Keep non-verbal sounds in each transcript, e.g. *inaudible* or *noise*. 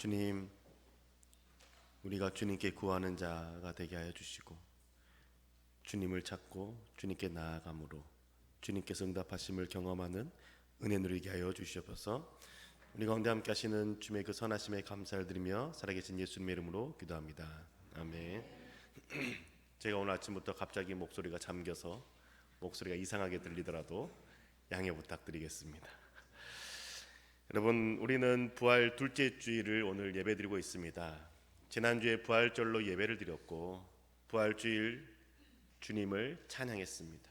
주님, 우리가 주님께 구하는 자가 되게 하여 주시고 주님을 찾고 주님께 나아감으로 주님께서 응답하심을 경험하는 은혜 누리게 하여 주시옵소서. 우리 가운데 함께 하시는 주님의 그 선하심에 감사를 드리며 살아계신 예수님의 이름으로 기도합니다. 아멘. *clears throat* 제가 오늘 아침부터 갑자기 목소리가 잠겨서 목소리가 이상하게 들리더라도 양해 부탁드리겠습니다. 여러분, 우리는 부활 둘째 주일을 오늘 예배드리고 있습니다. 지난주에 부활절로 예배를 드렸고 부활주일 주님을 찬양했습니다.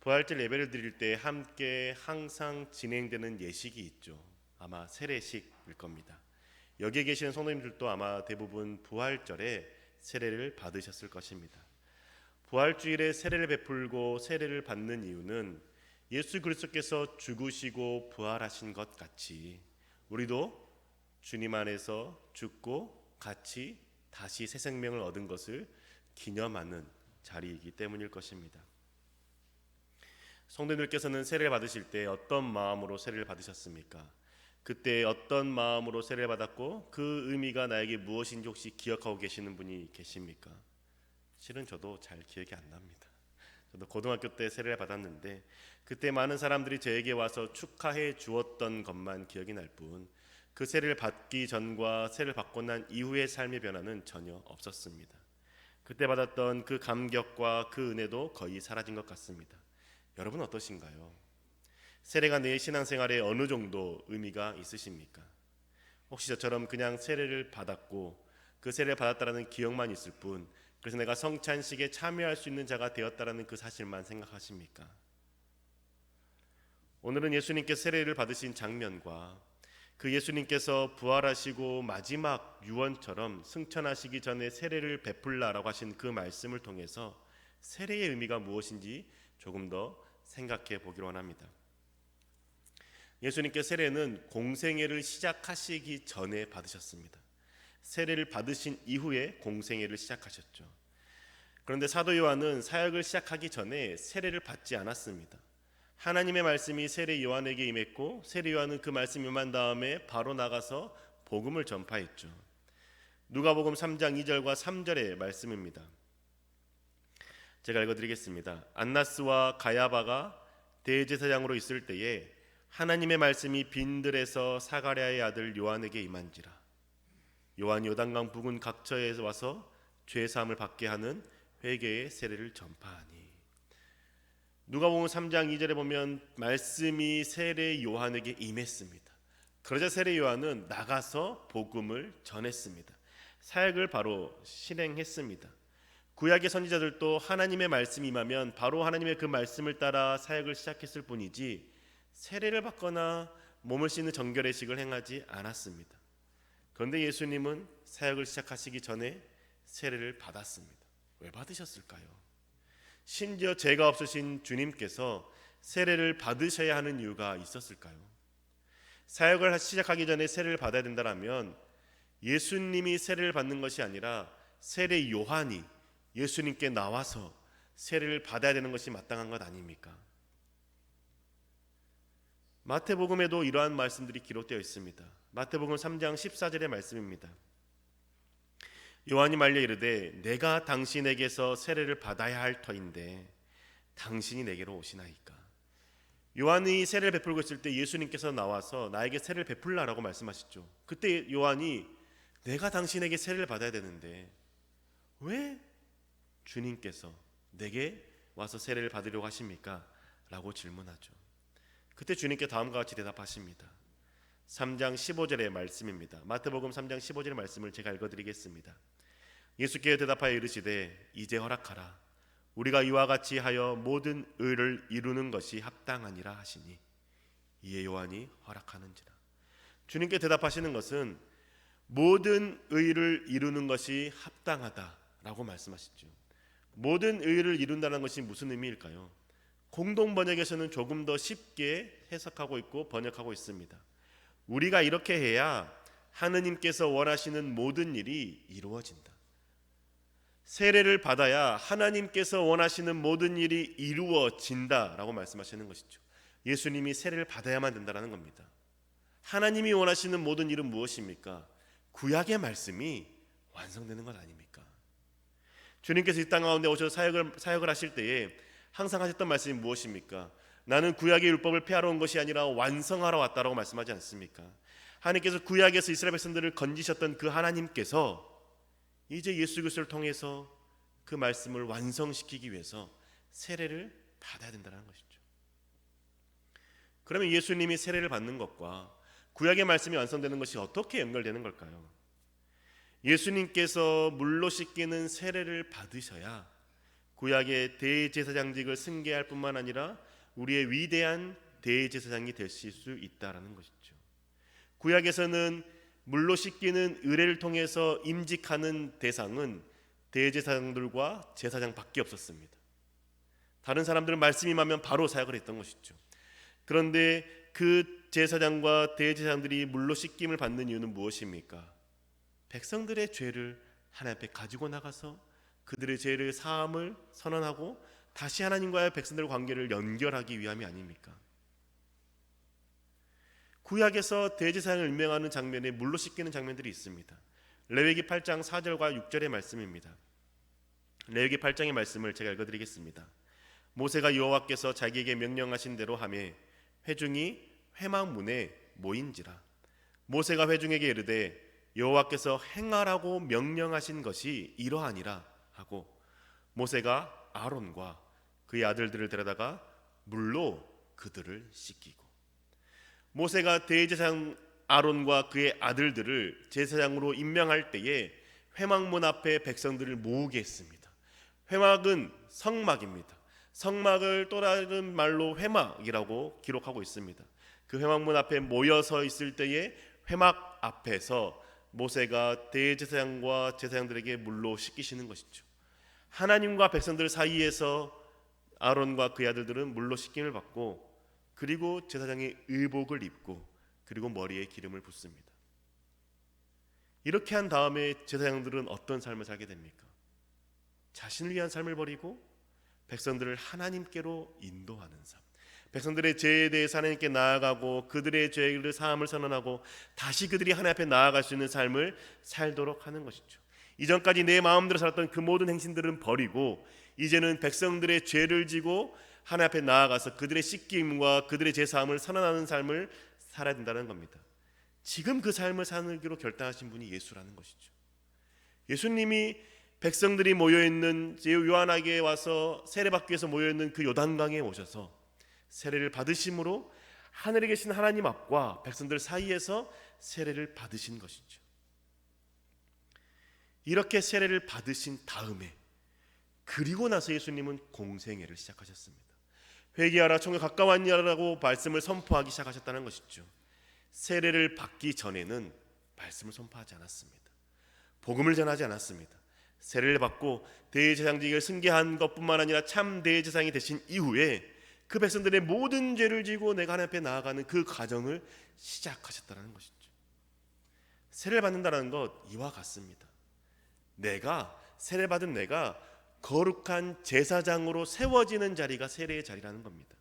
부활절 예배를 드릴 때 함께 항상 진행되는 예식이 있죠. 아마 세례식일 겁니다. 여기에 계시는 성도님들도 아마 대부분 부활절에 세례를 받으셨을 것입니다. 부활주일에 세례를 베풀고 세례를 받는 이유는 예수 그리스도께서 죽으시고 부활하신 것 같이 우리도 주님 안에서 죽고 같이 다시 새 생명을 얻은 것을 기념하는 자리이기 때문일 것입니다. 성도님들께서는 세례를 받으실 때 어떤 마음으로 세례를 받으셨습니까? 그때 어떤 마음으로 세례를 받았고 그 의미가 나에게 무엇인지 혹시 기억하고 계시는 분이 계십니까? 실은 저도 잘 기억이 안 납니다. 저도 고등학교 때 세례를 받았는데 그때 많은 사람들이 저에게 와서 축하해 주었던 것만 기억이 날 뿐 그 세례를 받기 전과 세례를 받고 난 이후의 삶의 변화는 전혀 없었습니다. 그때 받았던 그 감격과 그 은혜도 거의 사라진 것 같습니다. 여러분 어떠신가요? 세례가 내 신앙생활에 어느 정도 의미가 있으십니까? 혹시 저처럼 그냥 세례를 받았고 그 세례를 받았다라는 기억만 있을 뿐 그래서 내가 성찬식에 참여할 수 있는 자가 되었다라는 그 사실만 생각하십니까? 오늘은 예수님께 세례를 받으신 장면과 그 예수님께서 부활하시고 마지막 유언처럼 승천하시기 전에 세례를 베풀라라고 하신 그 말씀을 통해서 세례의 의미가 무엇인지 조금 더 생각해 보기로 원합니다. 예수님께 세례는 공생애를 시작하시기 전에 받으셨습니다. 세례를 받으신 이후에 공생애를 시작하셨죠. 그런데 사도 요한은 사역을 시작하기 전에 세례를 받지 않았습니다. 하나님의 말씀이 세례 요한에게 임했고 세례 요한은 그 말씀 임한 다음에 바로 나가서 복음을 전파했죠. 누가복음 3장 2절과 3절의 말씀입니다. 제가 읽어 드리겠습니다. 안나스와 가야바가 대제사장으로 있을 때에 하나님의 말씀이 빈들에서 사가랴의 아들 요한에게 임한지라 요한이 요단강 부근 각처에 와서 죄 사함을 받게 하는 회개의 세례를 전파하니 누가복음 3장 2절에 보면 말씀이 세례 요한에게 임했습니다. 그러자 세례 요한은 나가서 복음을 전했습니다. 사역을 바로 실행했습니다. 구약의 선지자들도 하나님의 말씀이 임하면 바로 하나님의 그 말씀을 따라 사역을 시작했을 뿐이지 세례를 받거나 몸을 씻는 정결의식을 행하지 않았습니다. 그런데 예수님은 사역을 시작하시기 전에 세례를 받았습니다. 왜 받으셨을까요? 심지어 죄가 없으신 주님께서 세례를 받으셔야 하는 이유가 있었을까요? 사역을 시작하기 전에 세례를 받아야 된다면 예수님이 세례를 받는 것이 아니라 세례 요한이 예수님께 나와서 세례를 받아야 되는 것이 마땅한 것 아닙니까? 마태복음에도 이러한 말씀들이 기록되어 있습니다. 마태복음 3장 14절의 말씀입니다. 요한이 말려 이르되 내가 당신에게서 세례를 받아야 할 터인데 당신이 내게로 오시나이까. 요한이 세례를 베풀고 있을 때 예수님께서 나와서 나에게 세례를 베풀라라고 말씀하셨죠. 그때 요한이 내가 당신에게 세례를 받아야 되는데 왜 주님께서 내게 와서 세례를 받으려고 하십니까? 라고 질문하죠. 그때 주님께 다음과 같이 대답하십니다. 3장 15절의 말씀입니다. 마태복음 3장 15절의 말씀을 제가 읽어 드리겠습니다. 예수께 대답하여 이르시되 이제 허락하라 우리가 이와 같이 하여 모든 의를 이루는 것이 합당하니라 하시니 이에 요한이 허락하는지라 주님께 대답하시는 것은 모든 의를 이루는 것이 합당하다라고 말씀하시죠. 모든 의를 이룬다는 것이 무슨 의미일까요? 공동 번역에서는 조금 더 쉽게 해석하고 있고 번역하고 있습니다. 우리가 이렇게 해야 하느님께서 원하시는 모든 일이 이루어진다. 세례를 받아야 하나님께서 원하시는 모든 일이 이루어진다라고 말씀하시는 것이죠. 예수님이 세례를 받아야만 된다라는 겁니다. 하나님이 원하시는 모든 일은 무엇입니까? 구약의 말씀이 완성되는 것 아닙니까? 주님께서 이 땅 가운데 오셔서 사역을 사역을 하실 때에 항상 하셨던 말씀이 무엇입니까? 나는 구약의 율법을 폐하러 온 것이 아니라 완성하러 왔다라고 말씀하지 않습니까? 하나님께서 구약에서 이스라엘 백성들을 건지셨던 그 하나님께서 이제 예수 그리스도를 통해서 그 말씀을 완성시키기 위해서 세례를 받아야 된다는 것이죠. 그러면 예수님이 세례를 받는 것과 구약의 말씀이 완성되는 것이 어떻게 연결되는 걸까요? 예수님께서 물로 씻기는 세례를 받으셔야 구약의 대제사장직을 승계할 뿐만 아니라 우리의 위대한 대제사장이 되실 수 있다라는 것이죠. 구약에서는 물로 씻기는 의례를 통해서 임직하는 대상은 대제사장들과 제사장밖에 없었습니다. 다른 사람들은 말씀이 임하면 바로 사역을 했던 것이죠. 그런데 그 제사장과 대제사장들이 물로 씻김을 받는 이유는 무엇입니까? 백성들의 죄를 하나님 앞에 가지고 나가서 그들의 죄를 사함을 선언하고 다시 하나님과의 백성들 관계를 연결하기 위함이 아닙니까? 구약에서 대제사장을 임명하는 장면에 물로 씻기는 장면들이 있습니다. 레위기 8장 4절과 6절의 말씀입니다. 레위기 8장의 말씀을 제가 읽어드리겠습니다. 모세가 여호와께서 자기에게 명령하신 대로 하매 회중이 회막문에 모인지라 모세가 회중에게 이르되 여호와께서 행하라고 명령하신 것이 이러하니라 하고 모세가 아론과 그의 아들들을 데려다가 물로 그들을 씻기고 모세가 대제사장 아론과 그의 아들들을 제사장으로 임명할 때에 회막문 앞에 백성들을 모으게 했습니다. 회막은 성막입니다. 성막을 또 다른 말로 회막이라고 기록하고 있습니다. 그 회막문 앞에 모여서 있을 때에 회막 앞에서 모세가 대제사장과 제사장들에게 물로 씻기시는 것이죠. 하나님과 백성들 사이에서 아론과 그의 아들들은 물로 씻김을 받고 그리고 제사장이 의복을 입고 그리고 머리에 기름을 붓습니다. 이렇게 한 다음에 제사장들은 어떤 삶을 살게 됩니까? 자신을 위한 삶을 버리고 백성들을 하나님께로 인도하는 삶. 백성들의 죄에 대해서 하나님께 나아가고 그들의 죄를 사함을 선언하고 다시 그들이 하나님 앞에 나아갈 수 있는 삶을 살도록 하는 것이죠. 이전까지 내 마음대로 살았던 그 모든 행신들은 버리고 이제는 백성들의 죄를 지고 하나님 앞에 나아가서 그들의 씻김과 그들의 죄 사함을 선언하는 삶을 살아야 된다는 겁니다. 지금 그 삶을 사기로 결단하신 분이 예수라는 것이죠. 예수님이 백성들이 모여 있는 요한에게 와서 세례받기 위해서 모여 있는 그 요단강에 오셔서 세례를 받으심으로 하늘에 계신 하나님 앞과 백성들 사이에서 세례를 받으신 것이죠. 이렇게 세례를 받으신 다음에 그리고 나서 예수님은 공생애를 시작하셨습니다. 회개하라 총에 가까웠냐라고 말씀을 선포하기 시작하셨다는 것이죠. 세례를 받기 전에는 말씀을 선포하지 않았습니다. 복음을 전하지 않았습니다. 세례를 받고 대제사장직을 승계한 것뿐만 아니라 참 대제사장이 되신 이후에 그 백성들의 모든 죄를 지고 내가 하나님 앞에 나아가는 그 과정을 시작하셨다는 것이죠. 세례를 받는다는 것 이와 같습니다. 내가 세례 받은 내가 거룩한 제사장으로 세워지는 자리가 세례의 자리라는 겁니다.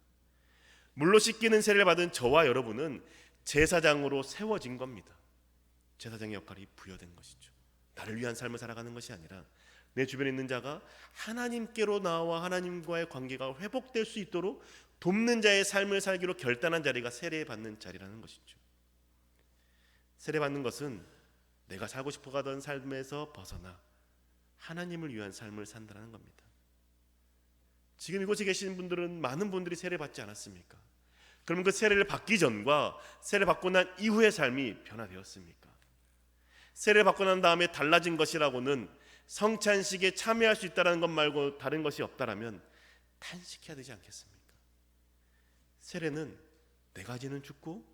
물로 씻기는 세례를 받은 저와 여러분은 제사장으로 세워진 겁니다. 제사장의 역할이 부여된 것이죠. 나를 위한 삶을 살아가는 것이 아니라 내 주변에 있는 자가 하나님께로 나와 하나님과의 관계가 회복될 수 있도록 돕는 자의 삶을 살기로 결단한 자리가 세례 받는 자리라는 것이죠. 세례 받는 것은 내가 살고 싶어 가던 삶에서 벗어나 하나님을 위한 삶을 산다는 겁니다. 지금 이곳에 계신 분들은 많은 분들이 세례 받지 않았습니까? 그러면 그 세례를 받기 전과 세례 받고 난 이후의 삶이 변화되었습니까? 세례 받고 난 다음에 달라진 것이라고는 성찬식에 참여할 수 있다는 것 말고 다른 것이 없다라면 탄식해야 되지 않겠습니까? 세례는 내가 지는 죽고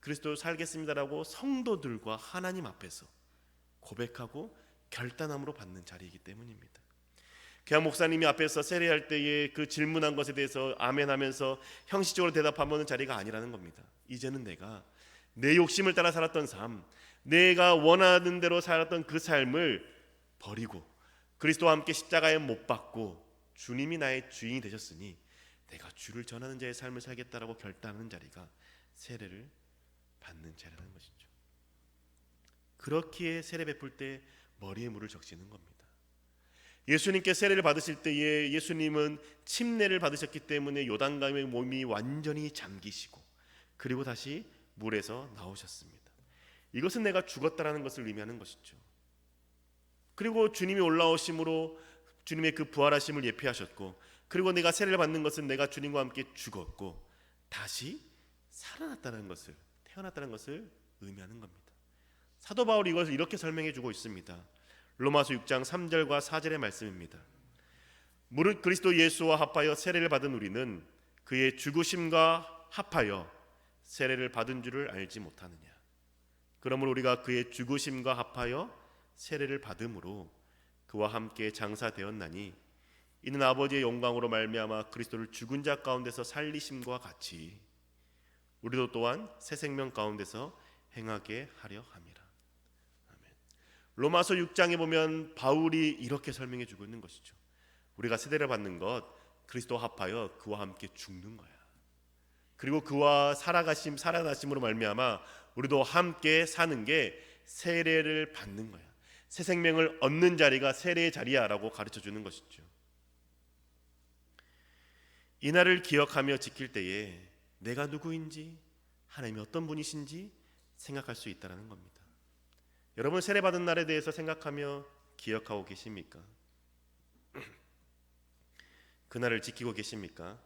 그리스도로 살겠습니다라고 성도들과 하나님 앞에서 고백하고 결단함으로 받는 자리이기 때문입니다. 개학 목사님이 앞에서 세례할 때에 그 질문한 것에 대해서 아멘하면서 형식적으로 대답하는 자리가 아니라는 겁니다. 이제는 내가 내 욕심을 따라 살았던 삶, 내가 원하는 대로 살았던 그 삶을 버리고 그리스도와 함께 십자가에 못 박고 주님이 나의 주인이 되셨으니 내가 주를 전하는 자의 삶을 살겠다라고 결단하는 자리가 세례를 받는 자리라는 것이죠. 그렇기에 세례 베풀 때 머리에 물을 적시는 겁니다. 예수님께 세례를 받으실 때에 예수님은 침례를 받으셨기 때문에 요단강의 몸이 완전히 잠기시고 그리고 다시 물에서 나오셨습니다. 이것은 내가 죽었다라는 것을 의미하는 것이죠. 그리고 주님이 올라오심으로 주님의 그 부활하심을 예표하셨고 그리고 내가 세례를 받는 것은 내가 주님과 함께 죽었고 다시 살아났다는 것을 태어났다는 것을 의미하는 겁니다. 사도 바울이 이것을 이렇게 설명해 주고 있습니다. 로마서 6장 3절과 4절의 말씀입니다. 무릇 그리스도 예수와 합하여 세례를 받은 우리는 그의 죽으심과 합하여 세례를 받은 줄을 알지 못하느냐. 그러므로 우리가 그의 죽으심과 합하여 세례를 받음으로 그와 함께 장사되었나니 이는 아버지의 영광으로 말미암아 그리스도를 죽은 자 가운데서 살리심과 같이 우리도 또한 새 생명 가운데서 행하게 하려 함이라. 로마서 6장에 보면 바울이 이렇게 설명해 주고 있는 것이죠. 우리가 세례를 받는 것 그리스도 합하여 그와 함께 죽는 거야. 그리고 그와 살아가심 살아나심으로 말미암아 우리도 함께 사는 게 세례를 받는 거야. 새 생명을 얻는 자리가 세례의 자리야라고 가르쳐 주는 것이죠. 이 날을 기억하며 지킬 때에 내가 누구인지 하나님이 어떤 분이신지 생각할 수 있다라는 겁니다. 여러분 세례 받은 날에 대해서 생각하며 기억하고 계십니까? *clears throat* 그 날을 지키고 계십니까?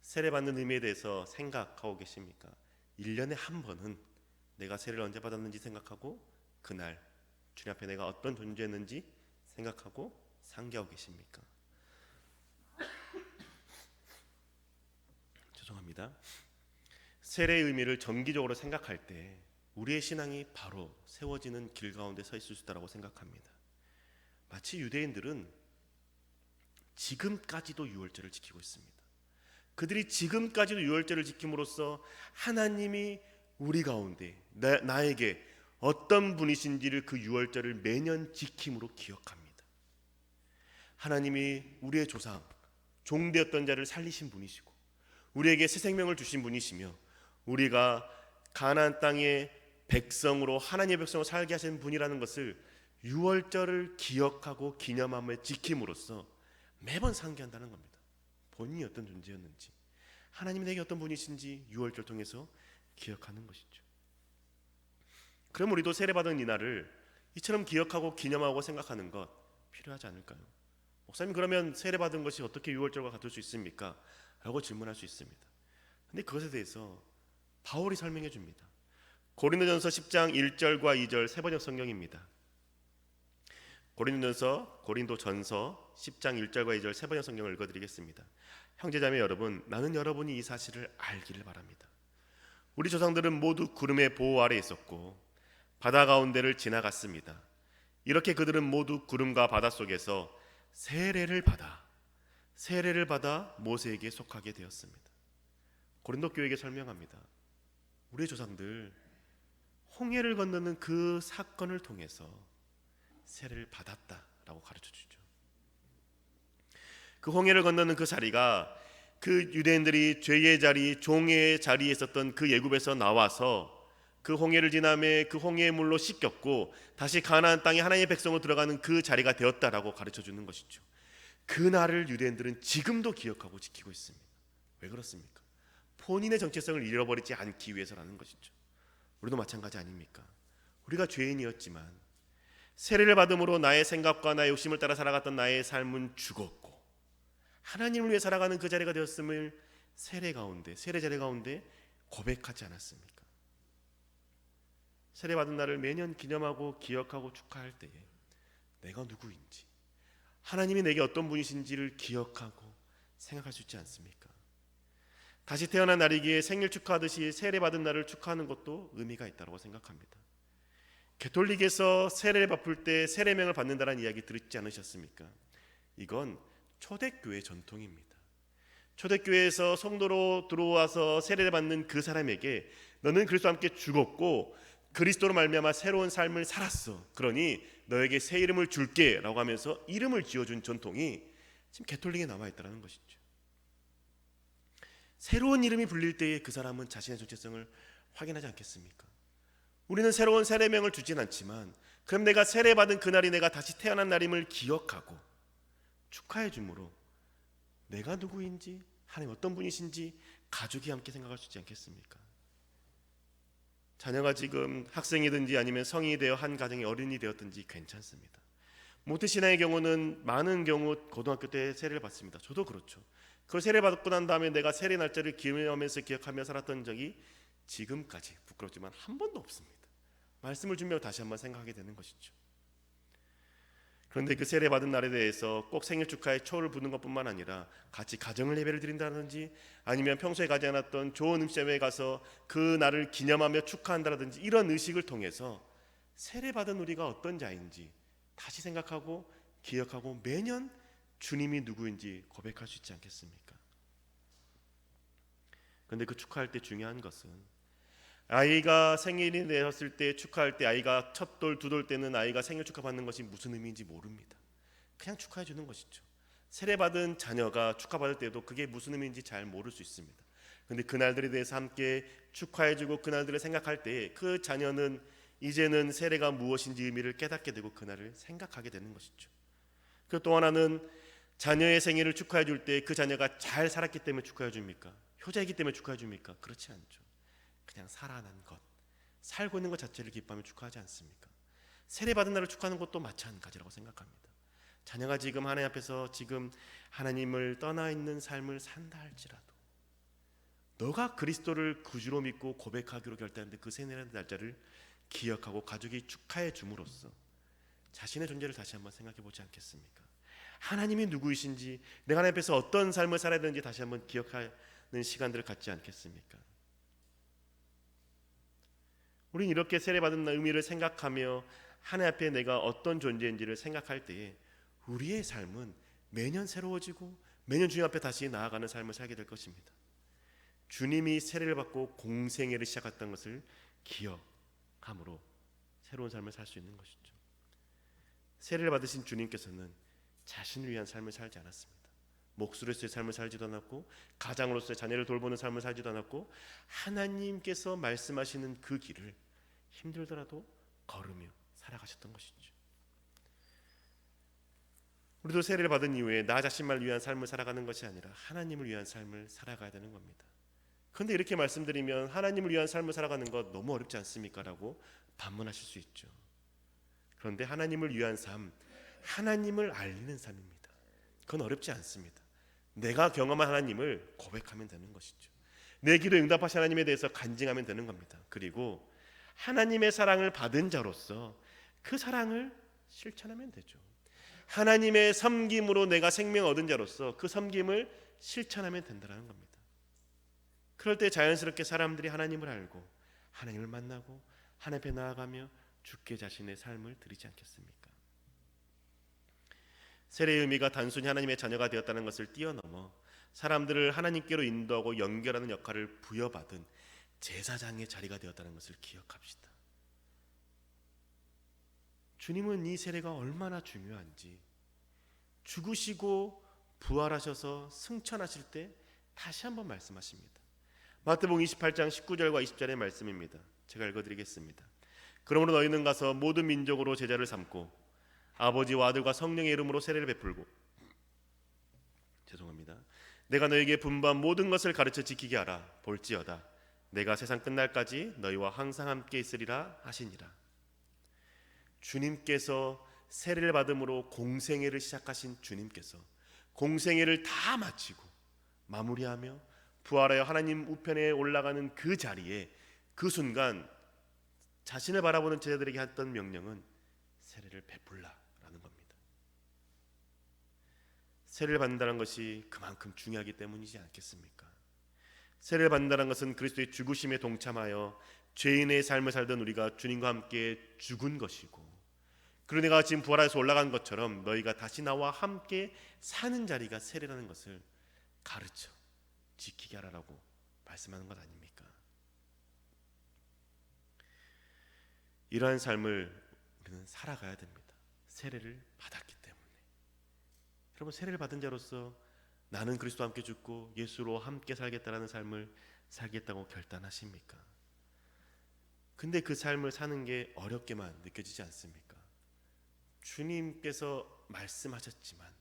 세례 받는 의미에 대해서 생각하고 계십니까? 1년에 한 번은 내가 세례를 언제 받았는지 생각하고 그날 주님 앞에 내가 어떤 존재였는지 생각하고 상기하고 계십니까? *clears throat* 죄송합니다. 세례의 의미를 정기적으로 생각할 때 우리의 신앙이 바로 세워지는 길 가운데 서 있을 수 있다고 생각합니다. 마치 유대인들은 지금까지도 유월절을 지키고 있습니다. 그들이 지금까지도 유월절을 지킴으로써 하나님이 우리 가운데 나, 나에게 어떤 분이신지를 그 유월절을 매년 지킴으로 기억합니다. 하나님이 우리의 조상 종되었던 자를 살리신 분이시고 우리에게 새 생명을 주신 분이시며 우리가 가나안 땅의 백성으로 하나님의 백성으로 살게 하신 분이라는 것을 유월절을 기억하고 기념하며 지킴으로써 매번 상기한다는 겁니다. 본인이 어떤 존재였는지 하나님이 내게 어떤 분이신지 유월절 통해서 기억하는 것이죠. 그럼 우리도 세례받은 이날을 이처럼 기억하고 기념하고 생각하는 것 필요하지 않을까요? 목사님 그러면 세례받은 것이 어떻게 유월절과 같을 수 있습니까? 라고 질문할 수 있습니다. 근데 그것에 대해서 바울이 설명해 줍니다. 고린도전서 10장 1절과 2절 세 번역 성경입니다. 고린도전서 고린도전서 10장 1절과 2절 세 번역 성경을 읽어 드리겠습니다. 형제자매 여러분, 나는 여러분이 이 사실을 알기를 바랍니다. 우리 조상들은 모두 구름의 보호 아래 있었고 바다 가운데를 지나갔습니다. 이렇게 그들은 모두 구름과 바다 속에서 세례를 받아 세례를 받아 모세에게 속하게 되었습니다. 고린도 교회에게 설명합니다. 우리 조상들 홍해를 건너는 그 사건을 통해서 세례를 받았다라고 가르쳐 주죠. 그 홍해를 건너는 그 자리가 그 유대인들이 죄의 자리, 종의 자리에 있었던 그 예굽에서 나와서 그 홍해를 지나매 그 홍해의 물로 씻겼고 다시 가나안 땅에 하나님의 백성으로 들어가는 그 자리가 되었다라고 가르쳐 주는 것이죠. 그 날을 유대인들은 지금도 기억하고 지키고 있습니다. 왜 그렇습니까? 본인의 정체성을 잃어버리지 않기 위해서라는 것이죠. 우리도 마찬가지 아닙니까? 우리가 죄인이었지만 세례를 받음으로 나의 생각과 나의 욕심을 따라 살아갔던 나의 삶은 죽었고 하나님을 위해 살아가는 그 자리가 되었음을 세례 가운데 세례 자리 가운데 고백하지 않았습니까? 세례 받은 날을 매년 기념하고 기억하고 축하할 때에 내가 누구인지 하나님이 내게 어떤 분이신지를 기억하고 생각할 수 있지 않습니까? 다시 태어난 날이기에 생일 축하하듯이 세례 받은 날을 축하하는 것도 의미가 있다고 생각합니다. 개톨릭에서 세례를 베풀 때 세례명을 받는다는 이야기 들었지 않으셨습니까? 이건 초대교회 전통입니다. 초대교회에서 성도로 들어와서 세례를 받는 그 사람에게 너는 그리스도와 함께 죽었고 그리스도로 말미암아 새로운 삶을 살았어. 그러니 너에게 새 이름을 줄게라고 하면서 이름을 지어준 전통이 지금 개톨릭에 남아 있다는 것이죠. 새로운 이름이 불릴 때에 그 사람은 자신의 정체성을 확인하지 않겠습니까? 우리는 새로운 세례명을 주진 않지만 그럼 내가 세례받은 그날이 내가 다시 태어난 날임을 기억하고 축하해 주므로 내가 누구인지 하나님 어떤 분이신지 가족이 함께 생각할 수 있지 않겠습니까? 자녀가 지금 학생이든지 아니면 성인이 되어 한 가정의 어른이 되었든지 괜찮습니다. 모태 신앙의 경우는 많은 경우 고등학교 때 세례를 받습니다. 저도 그렇죠. 그 세례 받고 난 다음에 내가 세례 날짜를 기념하면서 기억하며 살았던 적이 지금까지 부끄럽지만 한 번도 없습니다. 말씀을 준비하고 다시 한번 생각하게 되는 것이죠. 그런데 그 세례 받은 날에 대해서 꼭 생일 축하에 초를 부는 것뿐만 아니라 같이 가정을 예배를 드린다든지 아니면 평소에 가지 않았던 좋은 음식점에 가서 그 날을 기념하며 축하한다든지 이런 의식을 통해서 세례 받은 우리가 어떤 자인지 다시 생각하고 기억하고 매년 주님이 누구인지 고백할 수 있지 않겠습니까? 그런데 그 축하할 때 중요한 것은 아이가 생일이 되었을 때 축하할 때 아이가 첫 돌, 두 돌 때는 아이가 생일 축하 받는 것이 무슨 의미인지 모릅니다. 그냥 축하해 주는 것이죠. 세례 받은 자녀가 축하 받을 때도 그게 무슨 의미인지 잘 모를 수 있습니다. 근데 그날들에 대해서 함께 축하해 주고 그날들을 생각할 때 그 자녀는 이제는 세례가 무엇인지 의미를 깨닫게 되고 그날을 생각하게 되는 것이죠. 그 또 하나는 자녀의 생일을 축하해 줄 때 그 자녀가 잘 살았기 때문에 축하해 줍니까? 효자이기 때문에 축하해 줍니까? 그렇지 않죠. 그냥 살아난 것, 살고 있는 것 자체를 기뻐하며 축하하지 않습니까? 세례 받은 날을 축하하는 것도 마찬가지라고 생각합니다. 자녀가 지금 하나님 앞에서 지금 하나님을 떠나 있는 삶을 산다 할지라도 너가 그리스도를 구주로 믿고 고백하기로 결단했는데 그 세례라는 날짜를 기억하고 가족이 축하해 줌으로써 자신의 존재를 다시 한번 생각해 보지 않겠습니까? 하나님이 누구이신지 내가 하나님 앞에서 어떤 삶을 살아야 되는지 다시 한번 기억하는 시간들을 갖지 않겠습니까? 우리는 이렇게 세례받은 의미를 생각하며 하나님 앞에 내가 어떤 존재인지를 생각할 때에 우리의 삶은 매년 새로워지고 매년 주님 앞에 다시 나아가는 삶을 살게 될 것입니다. 주님이 세례를 받고 공생애를 시작했던 것을 기억함으로 새로운 삶을 살 수 있는 것이죠. 세례를 받으신 주님께서는 자신을 위한 삶을 살지 않았습니다. 목수로서의 삶을 살지도 않았고 가장으로서의 자녀를 돌보는 삶을 살지도 않았고 하나님께서 말씀하시는 그 길을 힘들더라도 걸으며 살아가셨던 것이죠. 우리도 세례를 받은 이후에 나 자신만을 위한 삶을 살아가는 것이 아니라 하나님을 위한 삶을 살아가야 되는 겁니다. 그런데 이렇게 말씀드리면 하나님을 위한 삶을 살아가는 것 너무 어렵지 않습니까라고 반문하실 수 있죠. 그런데 하나님을 위한 삶, 하나님을 알리는 삶입니다. 그건 어렵지 않습니다. 내가 경험한 하나님을 고백하면 되는 것이죠. 내 기도 응답하신 하나님에 대해서 간증하면 되는 겁니다. 그리고 하나님의 사랑을 받은 자로서 그 사랑을 실천하면 되죠. 하나님의 섬김으로 내가 생명 얻은 자로서 그 섬김을 실천하면 된다는 겁니다. 그럴 때 자연스럽게 사람들이 하나님을 알고 하나님을 만나고 하나님 앞에 나아가며 죽게 자신의 삶을 드리지 않겠습니까? 세례의 의미가 단순히 하나님의 자녀가 되었다는 것을 뛰어넘어 사람들을 하나님께로 인도하고 연결하는 역할을 부여받은 제사장의 자리가 되었다는 것을 기억합시다. 주님은 이 세례가 얼마나 중요한지 죽으시고 부활하셔서 승천하실 때 다시 한번 말씀하십니다. 마태복음 28장 19절과 20절의 말씀입니다. 제가 읽어드리겠습니다. 그러므로 너희는 가서 모든 민족으로 제자를 삼고 아버지와 아들과 성령의 이름으로 세례를 베풀고 죄송합니다. 내가 너에게 분반 모든 것을 가르쳐 지키게 하라. 볼지어다. 내가 세상 끝날까지 너희와 항상 함께 있으리라 하시니라. 주님께서 세례를 받음으로 공생애를 시작하신 주님께서 공생애를 다 마치고 마무리하며 부활하여 하나님 우편에 올라가는 그 자리에 그 순간 자신을 바라보는 제자들에게 했던 명령은 세례를 베풀라라는 겁니다. 세례를 받는다는 것이 그만큼 중요하기 때문이지 않겠습니까? 세례를 받는다는 것은 그리스도의 죽으심에 동참하여 죄인의 삶을 살던 우리가 주님과 함께 죽은 것이고 그리고 내가 지금 부활해서 올라간 것처럼 너희가 다시 나와 함께 사는 자리가 세례라는 것을 가르쳐 지키게 하라고 말씀하는 것 아닙니까? 이러한 삶을 우리는 살아가야 됩니다. 세례를 받았기. 여러분 세례를 받은 자로서 나는 그리스도와 함께 죽고 예수로 함께 살겠다라는 삶을 살겠다고 결단하십니까? 근데 그 삶을 사는 게 어렵게만 느껴지지 않습니까? 주님께서 말씀하셨지만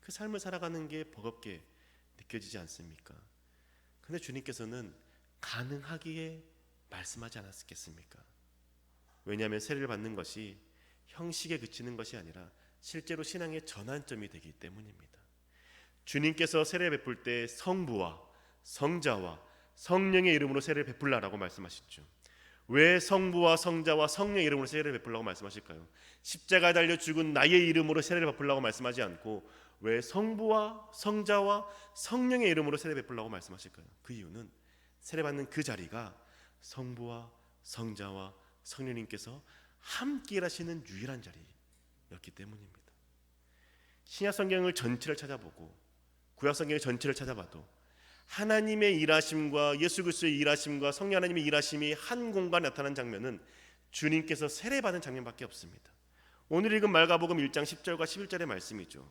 그 삶을 살아가는 게 버겁게 느껴지지 않습니까? 근데 주님께서는 가능하기에 말씀하지 않았겠습니까? 왜냐하면 세례를 받는 것이 형식에 그치는 것이 아니라 실제로 신앙의 전환점이 되기 때문입니다. 주님께서 세례 베풀 때 성부와 성자와 성령의 이름으로 세례를 베풀라라고 말씀하셨죠. 왜 성부와 성자와 성령의 이름으로 세례를 베풀라고 말씀하실까요? 십자가에 달려 죽은 나의 이름으로 세례를 베풀라고 말씀하지 않고 왜 성부와 성자와 성령의 이름으로 세례 베풀라고 말씀하실까요? 그 이유는 세례 받는 그 자리가 성부와 성자와 성령님께서 함께 일하시는 유일한 자리였기 때문입니다. 신약 성경을 전체를 찾아보고 구약 성경의 전체를 찾아봐도 하나님의 일하심과 예수 그리스도의 일하심과 성령 하나님의 일하심이 한 공간에 나타난 장면은 주님께서 세례 받은 장면밖에 없습니다. 오늘 읽은 말가복음 1장 10절과 11절의 말씀이죠.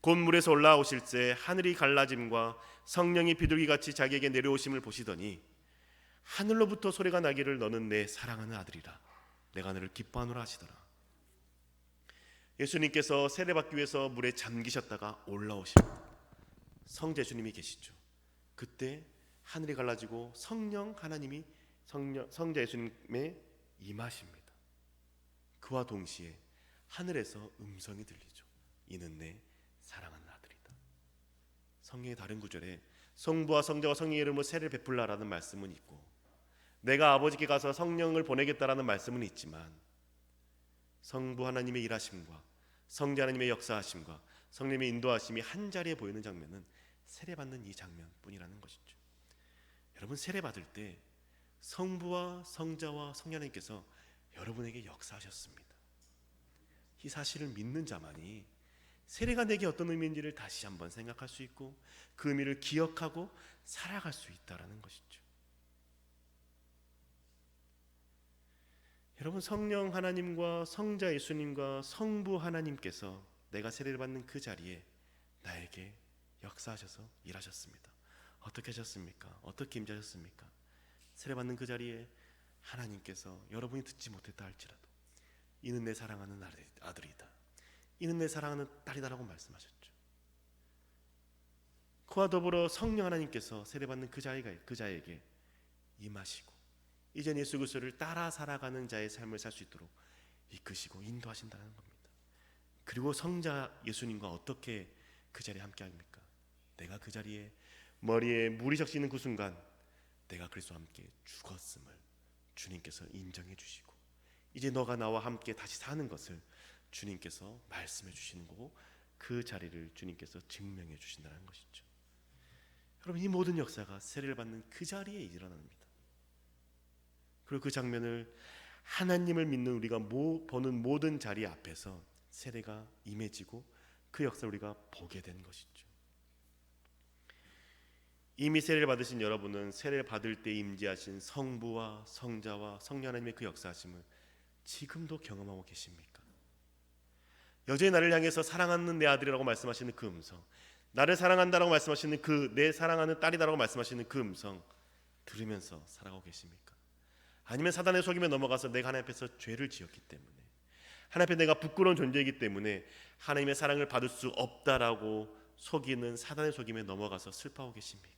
곧 물에서 올라오실 때 하늘이 갈라짐과 성령이 비둘기 같이 자기에게 내려오심을 보시더니 하늘로부터 소리가 나기를 너는 내 사랑하는 아들이라 내가 너를 기뻐하노라 하시더라. 예수님께서 세례 받기 위해서 물에 잠기셨다가 올라오십니다. 성자 예수님이 계시죠. 그때 하늘이 갈라지고 성령 하나님이 성령, 성자 예수님의 임하십니다. 그와 동시에 하늘에서 음성이 들리죠. 이는 내 사랑하는 아들이다. 성경의 다른 구절에 성부와 성자와 성령의 이름으로 세례를 베풀라라는 말씀은 있고 내가 아버지께 가서 성령을 보내겠다라는 말씀은 있지만 성부 하나님의 일하심과 성자 하나님의 역사하심과 성령의 인도하심이 한 자리에 보이는 장면은 세례 받는 이 장면뿐이라는 것이죠. 여러분 세례 받을 때 성부와 성자와 성령님께서 여러분에게 역사하셨습니다. 이 사실을 믿는 자만이 세례가 내게 어떤 의미인지를 다시 한번 생각할 수 있고 그 의미를 기억하고 살아갈 수 있다라는 것이죠. 여러분 성령 하나님과 성자 예수님과 성부 하나님께서 내가 세례를 받는 그 자리에 나에게 역사하셔서 일하셨습니다. 어떻게 하셨습니까? 어떻게 임자셨습니까? 세례 받는 그 자리에 하나님께서 여러분이 듣지 못했다 할지라도 이는 내 사랑하는 아들이다. 이는 내 사랑하는 딸이다라고 말씀하셨죠. 그와 더불어 성령 하나님께서 세례 받는 그 자에게 그 자에게 임하시고 이제 예수 그리스도를 따라 살아가는 자의 삶을 살 수 있도록 이끄시고 인도하신다는 겁니다. 그리고 성자 예수님과 어떻게 그 자리에 함께 합니까? 내가 그 자리에 머리에 물이 적시는 그 순간 내가 그리스도와 함께 죽었음을 주님께서 인정해 주시고 이제 너가 나와 함께 다시 사는 것을 주님께서 말씀해 주시는 거고 그 자리를 주님께서 증명해 주신다는 것이죠. 여러분 이 모든 역사가 세례를 받는 그 자리에 일어납니다. 그리고 그 장면을 하나님을 믿는 우리가 모, 보는 모든 자리 앞에서 세례가 임해지고 그 역사를 우리가 보게 된 것이죠. 이미 세례를 받으신 여러분은 세례를 받을 때 임재하신 성부와 성자와 성령 하나님의 그 역사하심을 지금도 경험하고 계십니까? 여전히 나를 향해서 사랑하는 내 아들이라고 말씀하시는 그 음성, 나를 사랑한다라고 말씀하시는 그 내 사랑하는 딸이다라고 말씀하시는 그 음성 들으면서 살아가고 계십니까? 아니면 사단의 속임에 넘어가서 내가 하나님 앞에서 죄를 지었기 때문에 하나님 앞에 내가 부끄러운 존재이기 때문에 하나님의 사랑을 받을 수 없다라고 속이는 사단의 속임에 넘어가서 슬퍼하고 계십니까?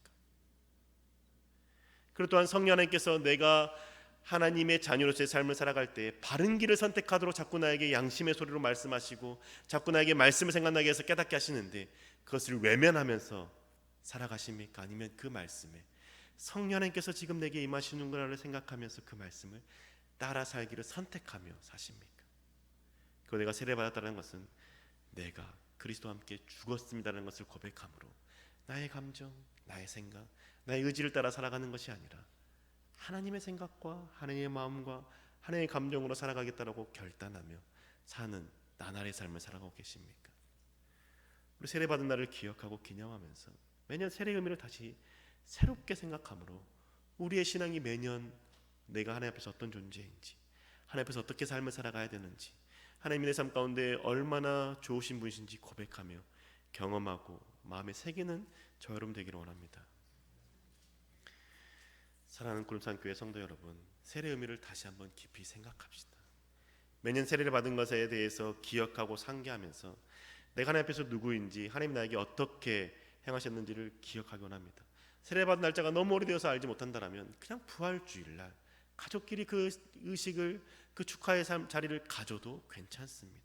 그리고 또한 성령 하나님께서 내가 하나님의 자녀로서의 삶을 살아갈 때 바른 길을 선택하도록 자꾸 나에게 양심의 소리로 말씀하시고 자꾸 나에게 말씀을 생각나게 해서 깨닫게 하시는데 그것을 외면하면서 살아가십니까? 아니면 그 말씀에 성령 하나님께서 지금 내게 임하시는구나를 생각하면서 그 말씀을 따라 살기를 선택하며 사십니까? 그 내가 세례 받았다는 것은 내가 그리스도와 함께 죽었습니다라는 것을 고백함으로 나의 감정, 나의 생각, 나의 의지를 따라 살아가는 것이 아니라 하나님의 생각과 하나님의 마음과 하나님의 감정으로 살아가겠다라고 결단하며 사는 나날의 삶을 살아가고 계십니까? 우리 세례 받은 날을 기억하고 기념하면서 매년 세례 의미를 다시 새롭게 생각함으로 우리의 신앙이 매년 내가 하나님 앞에서 어떤 존재인지 하나님 앞에서 어떻게 삶을 살아가야 되는지 하나님의 삶 가운데 얼마나 좋으신 분이신지 고백하며 경험하고 마음에 새기는 저 여러분 되기를 원합니다. 사랑하는 구름산 교회 성도 여러분, 세례 의미를 다시 한번 깊이 생각합시다. 매년 세례를 받은 것에 대해서 기억하고 상기하면서 내가 하나님 앞에서 누구인지 하나님 나에게 어떻게 행하셨는지를 기억하기 원합니다. 세례 받은 날짜가 너무 오래되어서 알지 못한다라면 그냥 부활 주일날 가족끼리 그 의식을 그 축하의 삶 자리를 가져도 괜찮습니다.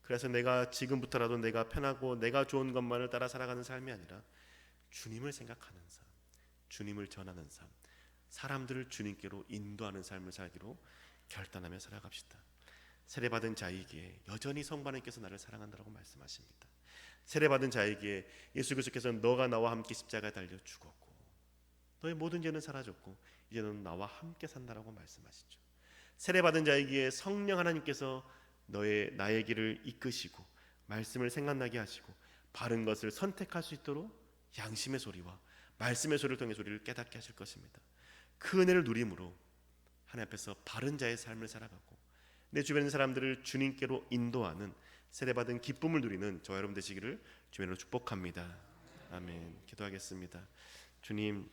그래서 내가 지금부터라도 내가 편하고 내가 좋은 것만을 따라 살아가는 삶이 아니라 주님을 생각하는 삶, 주님을 전하는 삶, 사람들을 주님께로 인도하는 삶을 살기로 결단하며 살아갑시다. 세례받은 자이기에 여전히 성부 하나님께서 나를 사랑한다라고 말씀하십니다. 세례받은 자에게 예수 그리스도께서는 너가 나와 함께 십자가에 달려 죽었고 너의 모든 죄는 사라졌고 이제 는 나와 함께 산다라고 말씀하시죠. 세례받은 자에게 성령 하나님께서 너의 나의 길을 이끄시고 말씀을 생각나게 하시고 바른 것을 선택할 수 있도록 양심의 소리와 말씀의 소리를 통해 소리를 깨닫게 하실 것입니다. 그 은혜를 누림으로 하나님 앞에서 바른 자의 삶을 살아가고 내 주변 사람들을 주님께로 인도하는 세례받은 기쁨을 누리는 저와 여러분 되시기를 주님으로 축복합니다. 아멘. 기도하겠습니다. 주님